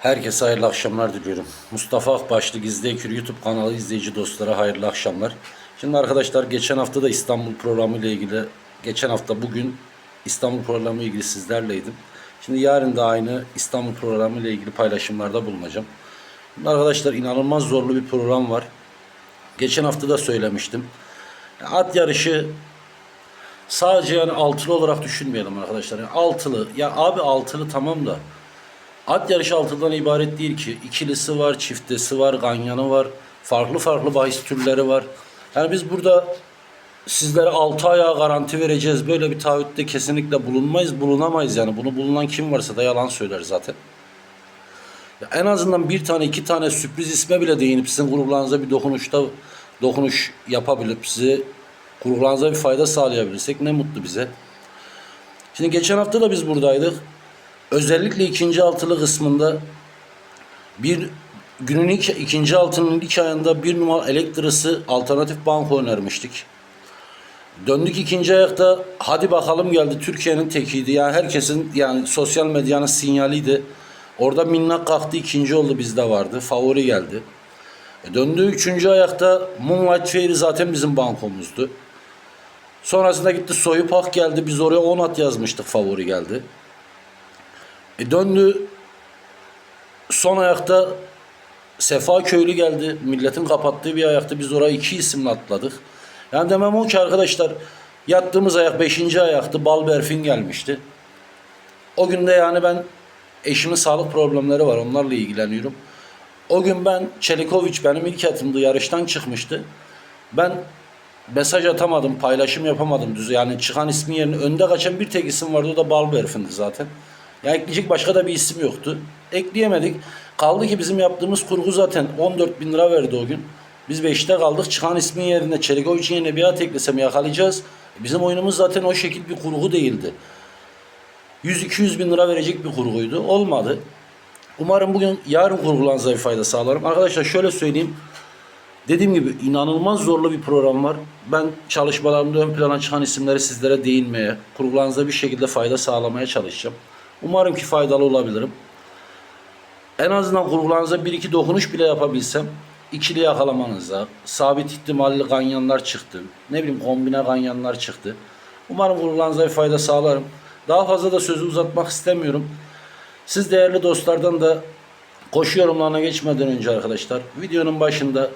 Herkese hayırlı akşamlar diliyorum. Mustafa Akbaşlı Gizli Ekür YouTube kanalı izleyici dostlara hayırlı akşamlar. Şimdi arkadaşlar geçen hafta da İstanbul programı ile ilgili, geçen hafta bugün İstanbul programı ile ilgili sizlerleydim. Şimdi yarın da aynı İstanbul programı ile ilgili paylaşımlarda bulunacağım. Şimdi arkadaşlar inanılmaz zorlu bir program var. Geçen hafta da söylemiştim. At yarışı sadece yani altılı olarak düşünmeyelim arkadaşlar. Yani altılı, ya abi altılı tamam da At yarışı altından ibaret değil ki. İkilisi var, çiftesi var, ganyanı var. Farklı farklı bahis türleri var. Yani biz burada sizlere 6 ayağa garanti vereceğiz. Böyle bir taahhütte kesinlikle bulunmayız, bulunamayız yani. Bunu bulunan kim varsa da yalan söyler zaten. Ya en azından bir tane iki tane sürpriz isme bile değinip sizin gruplarınıza bir dokunuşta dokunuş yapabilip size gruplarınıza bir fayda sağlayabilirsek ne mutlu bize. Şimdi geçen hafta da biz buradaydık. Özellikle ikinci altılı kısmında bir günün ilk, ikinci altının ilk ayında bir numara elektrisi alternatif banko önermiştik. Döndük ikinci ayakta hadi bakalım geldi Türkiye'nin tekiydi. Yani herkesin yani sosyal medyanın sinyaliydi. Orada minnak kalktı ikinci oldu bizde vardı. Favori geldi. E döndü üçüncü ayakta Moonlight Fairy zaten bizim bankomuzdu. Sonrasında gitti Soyup Ak geldi. Biz oraya 10 at yazmıştık favori geldi. E döndü son ayakta Sefa Köylü geldi. Milletin kapattığı bir ayakta biz oraya iki isimle atladık. Yani demem o ki arkadaşlar yattığımız ayak beşinci ayaktı. Bal Berfin gelmişti. O günde yani ben eşimin sağlık problemleri var. Onlarla ilgileniyorum. O gün ben Çelikoviç benim ilk atımdı. Yarıştan çıkmıştı. Ben mesaj atamadım, paylaşım yapamadım. Düz yani çıkan ismin yerine önde kaçan bir tek isim vardı. O da Bal Berfin'di zaten. Ya ekleyecek başka da bir isim yoktu. Ekleyemedik. Kaldı ki bizim yaptığımız kurgu zaten 14 bin lira verdi o gün. Biz 5'te kaldık. Çıkan ismin yerine Çelikovic'in yerine bir at eklesem yakalayacağız. Bizim oyunumuz zaten o şekil bir kurgu değildi. 100-200 bin lira verecek bir kurguydu. Olmadı. Umarım bugün yarın kurgulanıza bir fayda sağlarım. Arkadaşlar şöyle söyleyeyim. Dediğim gibi inanılmaz zorlu bir program var. Ben çalışmalarımda ön plana çıkan isimleri sizlere değinmeye, kurgularınıza bir şekilde fayda sağlamaya çalışacağım. Umarım ki faydalı olabilirim. En azından kurgularınıza bir iki dokunuş bile yapabilsem ikili yakalamanıza, sabit ihtimalli ganyanlar çıktı. Ne bileyim kombine ganyanlar çıktı. Umarım kurgularınıza bir fayda sağlarım. Daha fazla da sözü uzatmak istemiyorum. Siz değerli dostlardan da koşu yorumlarına geçmeden önce arkadaşlar videonun başında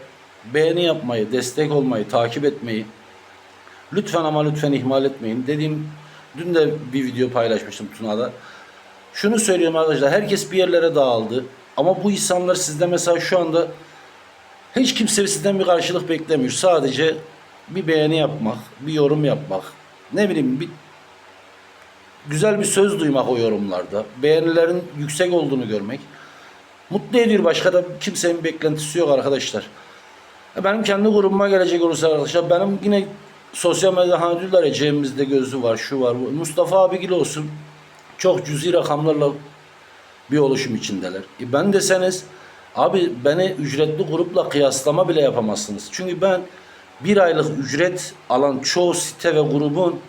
beğeni yapmayı, destek olmayı, takip etmeyi lütfen ama lütfen ihmal etmeyin. Dediğim dün de bir video paylaşmıştım Tuna'da. Şunu söylüyorum arkadaşlar. Herkes bir yerlere dağıldı. Ama bu insanlar sizde mesela şu anda hiç kimse sizden bir karşılık beklemiyor. Sadece bir beğeni yapmak, bir yorum yapmak. Ne bileyim bir güzel bir söz duymak o yorumlarda. Beğenilerin yüksek olduğunu görmek. Mutlu ediyor. Başka da kimsenin beklentisi yok arkadaşlar. E, Benim kendi grubuma gelecek olursa arkadaşlar benim yine sosyal medyada hani diyorlar ya cebimizde gözü var, şu var. bu. Mustafa abigil olsun çok cüzi rakamlarla bir oluşum içindeler. E ben deseniz abi beni ücretli grupla kıyaslama bile yapamazsınız. Çünkü ben bir aylık ücret alan çoğu site ve grubun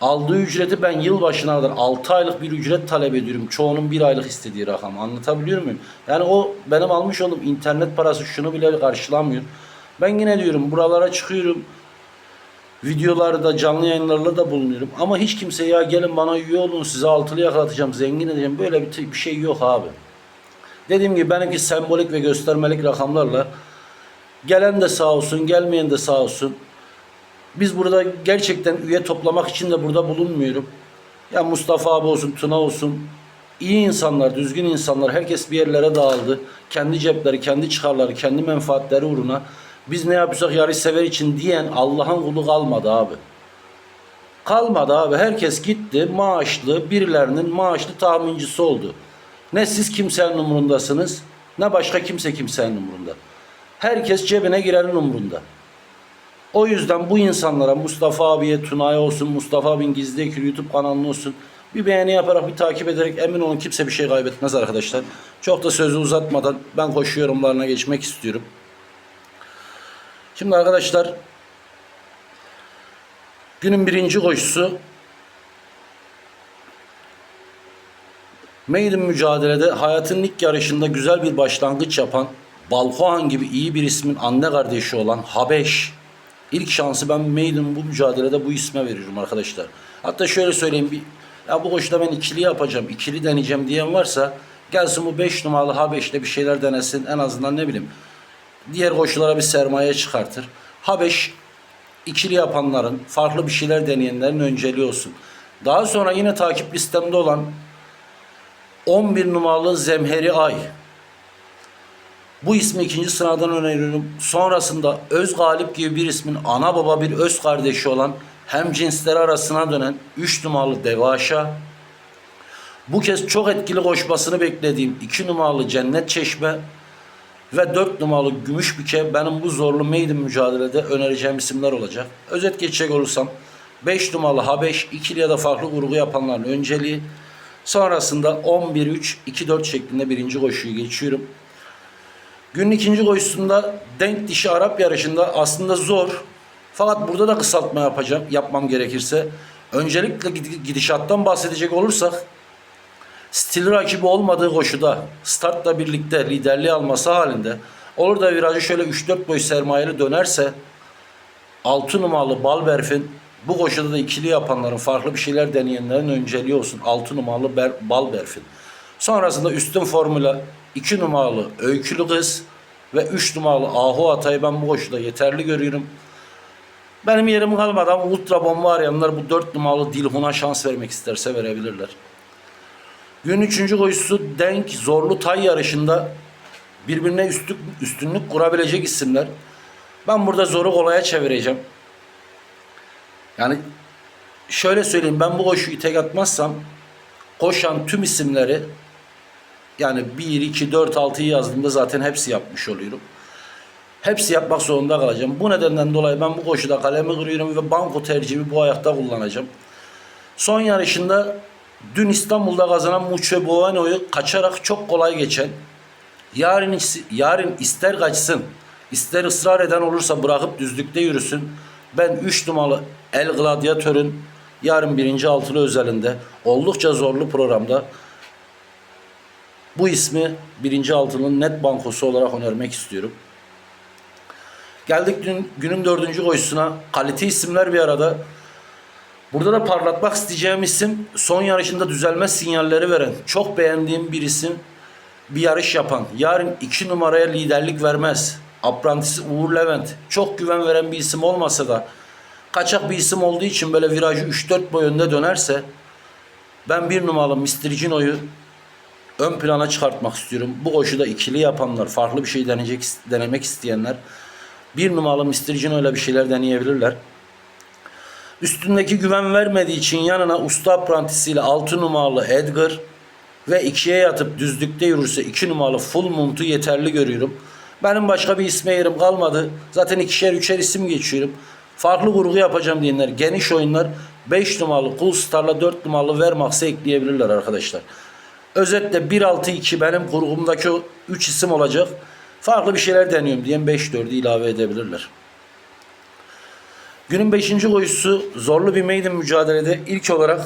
aldığı ücreti ben yıl başına kadar 6 aylık bir ücret talep ediyorum. Çoğunun bir aylık istediği rakam. Anlatabiliyor muyum? Yani o benim almış olduğum internet parası şunu bile karşılamıyor. Ben yine diyorum buralara çıkıyorum videolarda canlı yayınlarla da bulunuyorum. Ama hiç kimse ya gelin bana üye olun size altılı yakalatacağım zengin edeceğim böyle bir, bir şey yok abi. Dediğim gibi benimki sembolik ve göstermelik rakamlarla gelen de sağ olsun gelmeyen de sağ olsun. Biz burada gerçekten üye toplamak için de burada bulunmuyorum. Ya Mustafa abi olsun, Tuna olsun. iyi insanlar, düzgün insanlar. Herkes bir yerlere dağıldı. Kendi cepleri, kendi çıkarları, kendi menfaatleri uğruna biz ne yapıyorsak yarış sever için diyen Allah'ın kulu kalmadı abi. Kalmadı abi. Herkes gitti maaşlı birilerinin maaşlı tahmincisi oldu. Ne siz kimsenin umurundasınız ne başka kimse kimsenin umurunda. Herkes cebine girenin umurunda. O yüzden bu insanlara Mustafa abiye, Tuna'ya olsun, Mustafa abinin gizli YouTube kanalına olsun bir beğeni yaparak bir takip ederek emin olun kimse bir şey kaybetmez arkadaşlar. Çok da sözü uzatmadan ben koşu yorumlarına geçmek istiyorum. Şimdi arkadaşlar günün birinci koşusu Maiden mücadelede hayatın ilk yarışında güzel bir başlangıç yapan Balkohan gibi iyi bir ismin anne kardeşi olan Habeş. İlk şansı ben Maiden bu mücadelede bu isme veriyorum arkadaşlar. Hatta şöyle söyleyeyim bir ya bu koşuda ben ikili yapacağım, ikili deneyeceğim diyen varsa gelsin bu 5 numaralı Habeş'le bir şeyler denesin. En azından ne bileyim diğer koşulara bir sermaye çıkartır. Habeş ikili yapanların, farklı bir şeyler deneyenlerin önceliği olsun. Daha sonra yine takip listemde olan 11 numaralı Zemheri Ay. Bu ismi ikinci sıradan öneriyorum. Sonrasında Öz Galip gibi bir ismin ana baba bir öz kardeşi olan hem cinsler arasına dönen 3 numaralı Devaşa. Bu kez çok etkili koşmasını beklediğim 2 numaralı Cennet Çeşme ve 4 numaralı Gümüşbike benim bu zorlu maiden mücadelede önereceğim isimler olacak. Özet geçecek olursam 5 numaralı Habeş ikili ya da farklı grubu yapanların önceliği. Sonrasında 11-3-2-4 şeklinde birinci koşuyu geçiyorum. Günün ikinci koşusunda denk dişi Arap yarışında aslında zor. Fakat burada da kısaltma yapacağım, yapmam gerekirse. Öncelikle gid- gidişattan bahsedecek olursak stil rakibi olmadığı koşuda startla birlikte liderliği alması halinde olur da virajı şöyle 3-4 boy sermayeli dönerse 6 numaralı Balberf'in bu koşuda da ikili yapanların farklı bir şeyler deneyenlerin önceliği olsun. 6 numaralı Ber, Balberf'in. Sonrasında üstün formüle 2 numaralı Öykülü Kız ve 3 numaralı Ahu Atay'ı ben bu koşuda yeterli görüyorum. Benim yerim kalmadı ama Ultra Bomba arayanlar bu 4 numaralı Dilhun'a şans vermek isterse verebilirler. Gün 3. koşusu denk zorlu tay yarışında birbirine üstlük, üstünlük kurabilecek isimler. Ben burada zoru kolaya çevireceğim. Yani şöyle söyleyeyim ben bu koşuyu tek atmazsam koşan tüm isimleri yani 1, 2, 4, 6'yı yazdığımda zaten hepsi yapmış oluyorum. Hepsi yapmak zorunda kalacağım. Bu nedenden dolayı ben bu koşuda kalemi kırıyorum ve banko tercihimi bu ayakta kullanacağım. Son yarışında dün İstanbul'da kazanan Muço Boano'yu kaçarak çok kolay geçen yarın, yarın ister kaçsın ister ısrar eden olursa bırakıp düzlükte yürüsün. Ben 3 numaralı El Gladyatör'ün yarın birinci altılı özelinde oldukça zorlu programda bu ismi birinci altının net bankosu olarak önermek istiyorum. Geldik dün, günün dördüncü koşusuna. Kalite isimler bir arada. Burada da parlatmak isteyeceğim isim son yarışında düzelme sinyalleri veren, çok beğendiğim bir isim. Bir yarış yapan. Yarın iki numaraya liderlik vermez. Aprantisi Uğur Levent. Çok güven veren bir isim olmasa da kaçak bir isim olduğu için böyle virajı 3-4 boy önde dönerse ben bir numaralı Mr. Gino'yu ön plana çıkartmak istiyorum. Bu koşuda ikili yapanlar, farklı bir şey deneyecek, denemek isteyenler bir numaralı Mr. Gino ile bir şeyler deneyebilirler. Üstündeki güven vermediği için yanına usta aprantisiyle 6 numaralı Edgar ve ikiye yatıp düzlükte yürürse 2 numaralı Full Moon'u yeterli görüyorum. Benim başka bir isme yerim kalmadı. Zaten ikişer üçer isim geçiyorum. Farklı kurgu yapacağım diyenler geniş oyunlar 5 numaralı Cool Star'la 4 numaralı Vermax'ı ekleyebilirler arkadaşlar. Özetle 1-6-2 benim kurgumdaki 3 isim olacak. Farklı bir şeyler deniyorum diyen 5-4'ü ilave edebilirler. Günün 5. koşusu zorlu bir maiden mücadelede ilk olarak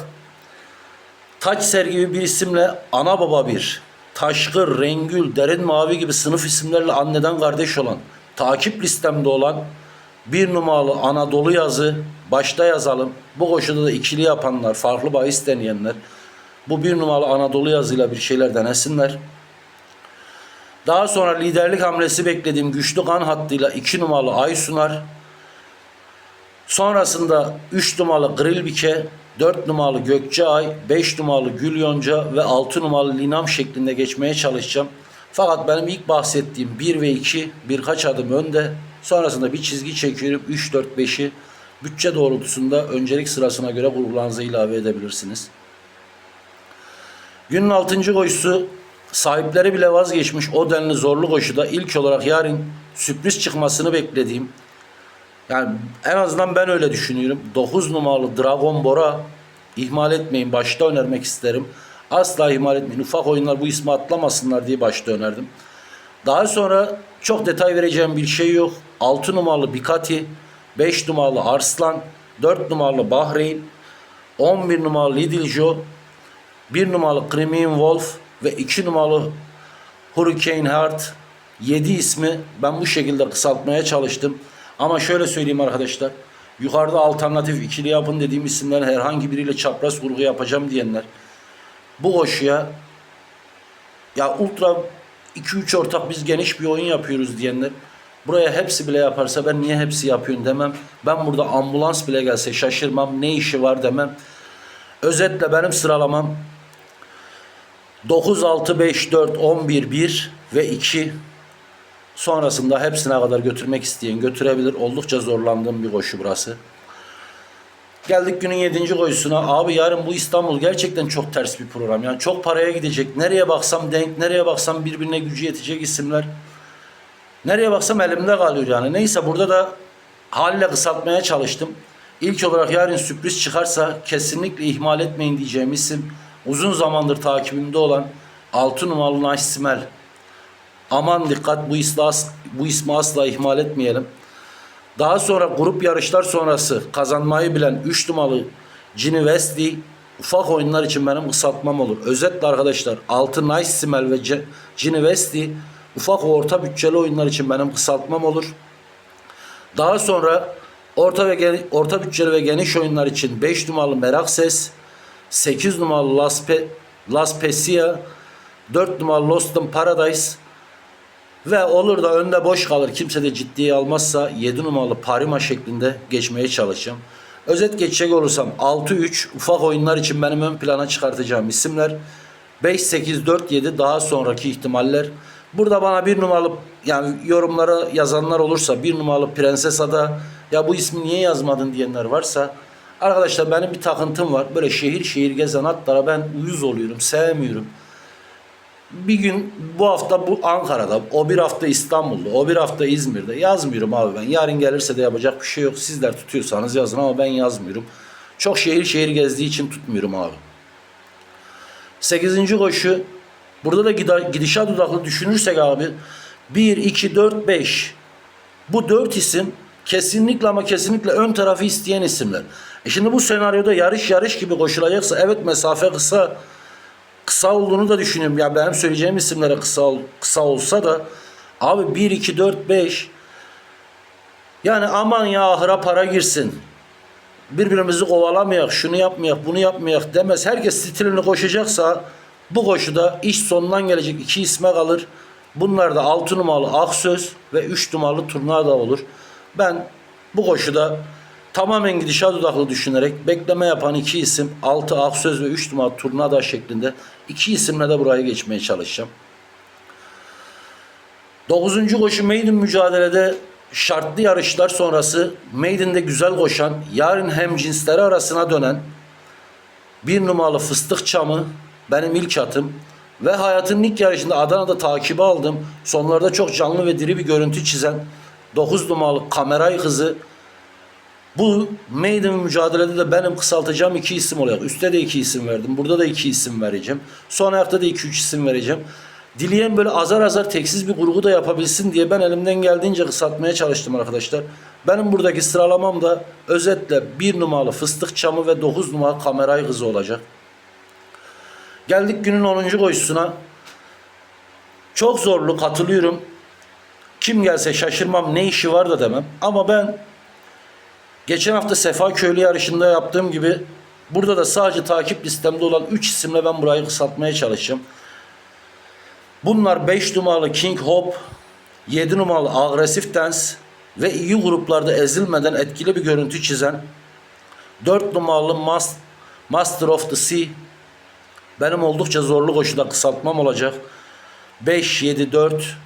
Taç Ser gibi bir isimle ana baba bir, Taşkır, Rengül, Derin Mavi gibi sınıf isimlerle anneden kardeş olan, takip listemde olan bir numaralı Anadolu yazı başta yazalım. Bu koşuda da ikili yapanlar, farklı bahis deneyenler bu bir numaralı Anadolu yazıyla bir şeyler denesinler. Daha sonra liderlik hamlesi beklediğim güçlü kan hattıyla 2 numaralı Aysunar. Sonrasında 3 numaralı Grilbike, 4 numaralı Gökçeay, 5 numaralı Gül Yonca ve 6 numaralı Linam şeklinde geçmeye çalışacağım. Fakat benim ilk bahsettiğim 1 ve 2 birkaç adım önde. Sonrasında bir çizgi çekiyorum. 3, 4, 5'i bütçe doğrultusunda öncelik sırasına göre kurgularınıza ilave edebilirsiniz. Günün 6. koşusu sahipleri bile vazgeçmiş o denli zorlu koşuda ilk olarak yarın sürpriz çıkmasını beklediğim yani en azından ben öyle düşünüyorum. 9 numaralı Dragon Bora ihmal etmeyin. Başta önermek isterim. Asla ihmal etmeyin. Ufak oyunlar bu ismi atlamasınlar diye başta önerdim. Daha sonra çok detay vereceğim bir şey yok. 6 numaralı Bikati, 5 numaralı Arslan, 4 numaralı Bahreyn, 11 numaralı Lidl Joe, 1 numaralı Crimean Wolf ve 2 numaralı Hurricane Heart 7 ismi ben bu şekilde kısaltmaya çalıştım. Ama şöyle söyleyeyim arkadaşlar. Yukarıda alternatif ikili yapın dediğim isimlerin herhangi biriyle çapraz kurgu yapacağım diyenler bu koşuya ya ultra 2-3 ortak biz geniş bir oyun yapıyoruz diyenler buraya hepsi bile yaparsa ben niye hepsi yapıyorsun demem. Ben burada ambulans bile gelse şaşırmam. Ne işi var demem. Özetle benim sıralamam 9, 6, 5, 4, 11, 1 ve 2 sonrasında hepsine kadar götürmek isteyen götürebilir. Oldukça zorlandığım bir koşu burası. Geldik günün 7. koşusuna. Abi yarın bu İstanbul gerçekten çok ters bir program. Yani çok paraya gidecek. Nereye baksam denk, nereye baksam birbirine gücü yetecek isimler. Nereye baksam elimde kalıyor yani. Neyse burada da haliyle kısaltmaya çalıştım. İlk olarak yarın sürpriz çıkarsa kesinlikle ihmal etmeyin diyeceğim isim uzun zamandır takibimde olan 6 numaralı Smell. Aman dikkat bu ismi, as- bu ismi asla ihmal etmeyelim. Daha sonra grup yarışlar sonrası kazanmayı bilen 3 numaralı Ginny Wesley ufak oyunlar için benim kısaltmam olur. Özetle arkadaşlar 6 Nice Smell ve Ginny Wesley ufak orta bütçeli oyunlar için benim kısaltmam olur. Daha sonra orta ve gen- orta bütçeli ve geniş oyunlar için 5 numaralı Merak Ses, 8 numaralı Las, Pe- Las Pesia, 4 numaralı Lost in Paradise ve olur da önde boş kalır kimse de ciddiye almazsa 7 numaralı Parima şeklinde geçmeye çalışacağım. Özet geçecek olursam 6-3 ufak oyunlar için benim ön plana çıkartacağım isimler. 5-8-4-7 daha sonraki ihtimaller. Burada bana bir numaralı yani yorumlara yazanlar olursa bir numaralı Prenses Ada ya bu ismi niye yazmadın diyenler varsa arkadaşlar benim bir takıntım var. Böyle şehir şehir gezen atlara ben uyuz oluyorum, sevmiyorum bir gün bu hafta bu Ankara'da, o bir hafta İstanbul'da, o bir hafta İzmir'de yazmıyorum abi ben. Yarın gelirse de yapacak bir şey yok. Sizler tutuyorsanız yazın ama ben yazmıyorum. Çok şehir şehir gezdiği için tutmuyorum abi. 8. koşu burada da gidişat odaklı düşünürsek abi 1, 2, 4, 5 bu 4 isim kesinlikle ama kesinlikle ön tarafı isteyen isimler. E şimdi bu senaryoda yarış yarış gibi koşulacaksa evet mesafe kısa kısa olduğunu da düşünüyorum. Ya benim söyleyeceğim isimlere kısa kısa olsa da abi 1 2 4 5 yani aman ya ahıra para girsin. Birbirimizi kovalamayak, şunu yapmayak, bunu yapmayak demez. Herkes stilini koşacaksa bu koşuda iş sonundan gelecek iki isme kalır. Bunlar da 6 numaralı Aksöz ve 3 numaralı Turnada olur. Ben bu koşuda tamamen gidişat odaklı düşünerek bekleme yapan iki isim 6 Aksöz ve 3 numaralı Turnada şeklinde iki isimle de burayı geçmeye çalışacağım. 9. koşu maiden mücadelede şartlı yarışlar sonrası maiden'de güzel koşan yarın hem cinsleri arasına dönen bir numaralı fıstık çamı benim ilk atım ve hayatımın ilk yarışında Adana'da takibi aldım. Sonlarda çok canlı ve diri bir görüntü çizen 9 numaralı kameray kızı bu maiden mücadelede de benim kısaltacağım iki isim olacak. Üstte de iki isim verdim. Burada da iki isim vereceğim. Son ayakta da iki üç isim vereceğim. Dileyen böyle azar azar teksiz bir kurgu da yapabilsin diye ben elimden geldiğince kısaltmaya çalıştım arkadaşlar. Benim buradaki sıralamam da özetle bir numaralı fıstık çamı ve 9 numaralı kameray kızı olacak. Geldik günün 10. koşusuna. Çok zorlu katılıyorum. Kim gelse şaşırmam ne işi var da demem. Ama ben Geçen hafta Sefa Köylü yarışında yaptığım gibi burada da sadece takip listemde olan 3 isimle ben burayı kısaltmaya çalışacağım. Bunlar 5 numaralı King Hope, 7 numaralı Agresif Dance ve iyi gruplarda ezilmeden etkili bir görüntü çizen 4 numaralı Mas- Master of the Sea benim oldukça zorlu koşuda kısaltmam olacak. 5, 7, 4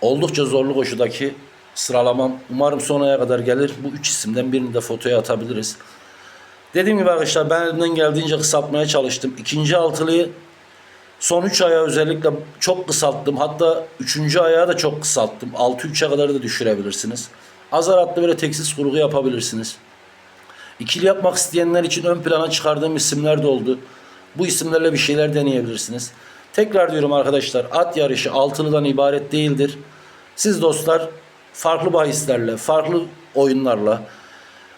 oldukça zorlu koşudaki sıralamam. Umarım sonraya kadar gelir. Bu üç isimden birini de fotoya atabiliriz. Dediğim gibi arkadaşlar ben elimden geldiğince kısaltmaya çalıştım. İkinci altılıyı son 3 aya özellikle çok kısalttım. Hatta 3. ayağı da çok kısalttım. 6-3'e kadar da düşürebilirsiniz. Azar atlı böyle teksiz kurgu yapabilirsiniz. İkili yapmak isteyenler için ön plana çıkardığım isimler de oldu. Bu isimlerle bir şeyler deneyebilirsiniz. Tekrar diyorum arkadaşlar at yarışı altılıdan ibaret değildir. Siz dostlar farklı bahislerle, farklı oyunlarla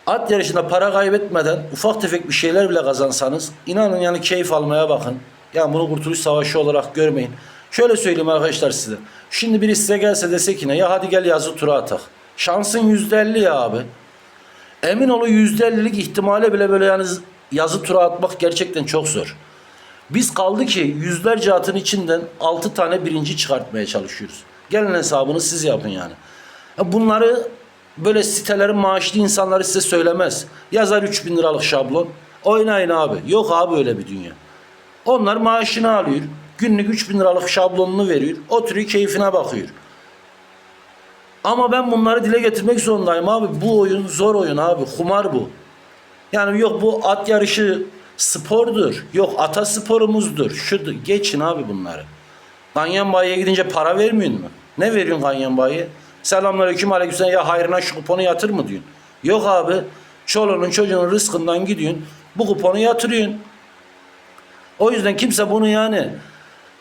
at yarışında para kaybetmeden ufak tefek bir şeyler bile kazansanız inanın yani keyif almaya bakın. Yani bunu Kurtuluş Savaşı olarak görmeyin. Şöyle söyleyeyim arkadaşlar size. Şimdi birisi size gelse dese ki ne ya hadi gel yazı tura atak. Şansın %50 ya abi. Emin olun %50'lik ihtimale bile böyle yani yazı tura atmak gerçekten çok zor. Biz kaldı ki yüzlerce atın içinden 6 tane birinci çıkartmaya çalışıyoruz. Gelin hesabını siz yapın yani. Bunları böyle sitelerin maaşlı insanları size söylemez. Yazar 3000 liralık şablon. Oynayın abi. Yok abi öyle bir dünya. Onlar maaşını alıyor. Günlük 3000 liralık şablonunu veriyor. Oturuyor keyfine bakıyor. Ama ben bunları dile getirmek zorundayım abi. Bu oyun zor oyun abi. Kumar bu. Yani yok bu at yarışı spordur. Yok ata sporumuzdur. Şu geçin abi bunları. Ganyan bayiye gidince para vermiyor mu? Ne veriyorsun Ganyan bayiye? Selamünaleyküm aleykümselam ya hayrına şu kuponu yatır mı diyorsun? Yok abi. Çoluğunun çocuğunun rızkından gidiyorsun. Bu kuponu yatırıyorsun. O yüzden kimse bunu yani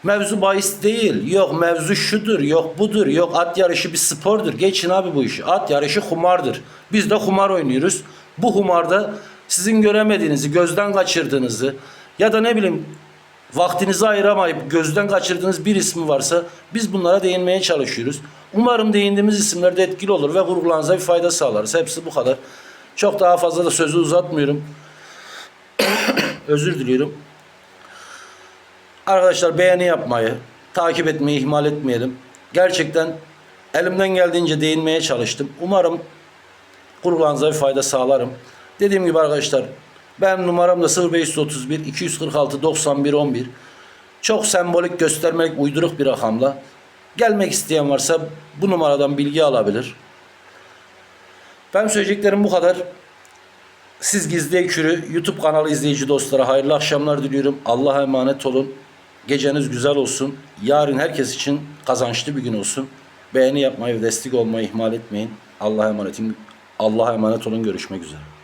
mevzu bahis değil. Yok mevzu şudur, yok budur, yok at yarışı bir spordur. Geçin abi bu işi. At yarışı kumardır. Biz de kumar oynuyoruz. Bu kumarda sizin göremediğinizi, gözden kaçırdığınızı ya da ne bileyim vaktinizi ayıramayıp gözden kaçırdığınız bir ismi varsa biz bunlara değinmeye çalışıyoruz. Umarım değindiğimiz isimlerde etkili olur ve kurgularınıza bir fayda sağlarız. Hepsi bu kadar. Çok daha fazla da sözü uzatmıyorum. Özür diliyorum. Arkadaşlar beğeni yapmayı, takip etmeyi ihmal etmeyelim. Gerçekten elimden geldiğince değinmeye çalıştım. Umarım kurgularınıza bir fayda sağlarım. Dediğim gibi arkadaşlar ben numaram da 0531 246 91 11. Çok sembolik göstermelik uyduruk bir rakamla. Gelmek isteyen varsa bu numaradan bilgi alabilir. Ben söyleyeceklerim bu kadar. Siz Gizli Ekürü YouTube kanalı izleyici dostlara hayırlı akşamlar diliyorum. Allah'a emanet olun. Geceniz güzel olsun. Yarın herkes için kazançlı bir gün olsun. Beğeni yapmayı ve destek olmayı ihmal etmeyin. Allah'a emanetim. Allah'a emanet olun. Görüşmek üzere.